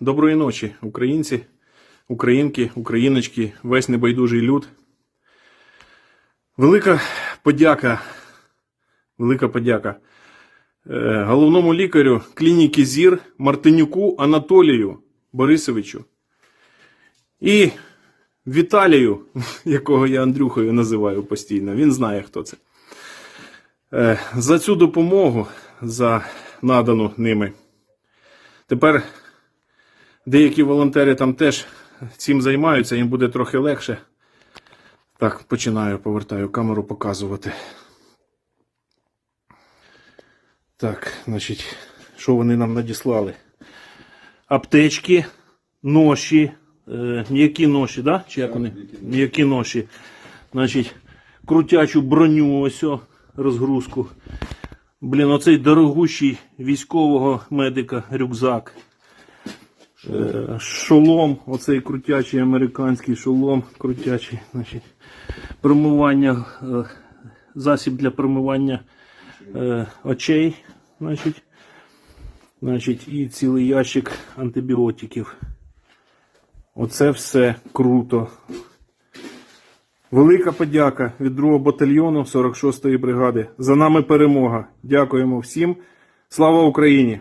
Доброї ночі, українці, українки, україночки, весь небайдужий люд. Велика подяка, велика подяка е, головному лікарю клініки ЗІР Мартинюку Анатолію Борисовичу і Віталію, якого я Андрюхою називаю постійно. Він знає, хто це. Е, За цю допомогу, за надану ними. Тепер Деякі волонтери там теж цим займаються, їм буде трохи легше. Так, починаю, повертаю камеру показувати. Так, значить, що вони нам надіслали? Аптечки, ноші, е, м'які ноші, да? Чи як вони? М'які ноші. Значить, крутячу броню, ось о, розгрузку. Блін, оцей дорогущий військового медика рюкзак. Е, Шолом, оцей крутячий американський шолом, крутячий, значить, промивання, е, засіб для промивання е, очей, значить, значить, і цілий ящик антибіотиків. Оце все круто. Велика подяка від 2-го батальйону 46-ї бригади. За нами перемога. Дякуємо всім. Слава Україні!